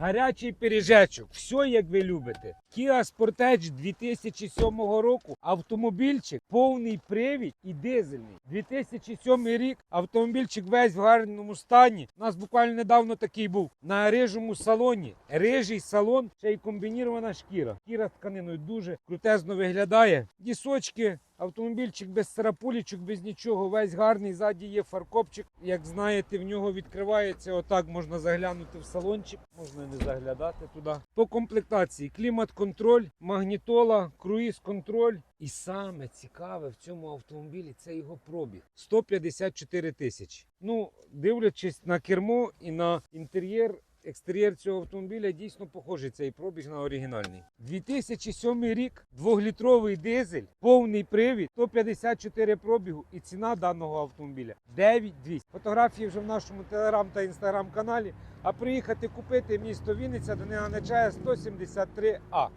Гарячий пиріжечок, все як ви любите. Kia Sportage 2007 року. Автомобільчик, повний привід і дизельний. 2007 рік. Автомобільчик весь в гарному стані. У нас буквально недавно такий був на рижому салоні. Рижий салон, ще й комбінірована шкіра. Шкіра з тканиною дуже крутезно виглядає. Дісочки. Автомобільчик без сарапулічок, без нічого, весь гарний. Ззаді є фаркопчик. Як знаєте, в нього відкривається отак. Можна заглянути в салончик, можна не заглядати туди. По комплектації клімат-контроль, магнітола, круїз-контроль. І саме цікаве в цьому автомобілі це його пробіг 154 тисячі. Ну, дивлячись на кермо і на інтер'єр. Екстер'єр цього автомобіля дійсно похожий цей пробіг на оригінальний. 2007 рік, двохлітровий дизель, повний привід, 154 пробігу і ціна даного автомобіля 9200. Фотографії вже в нашому телеграм та інстаграм каналі. А приїхати купити місто Вінниця до Неганечая 173А.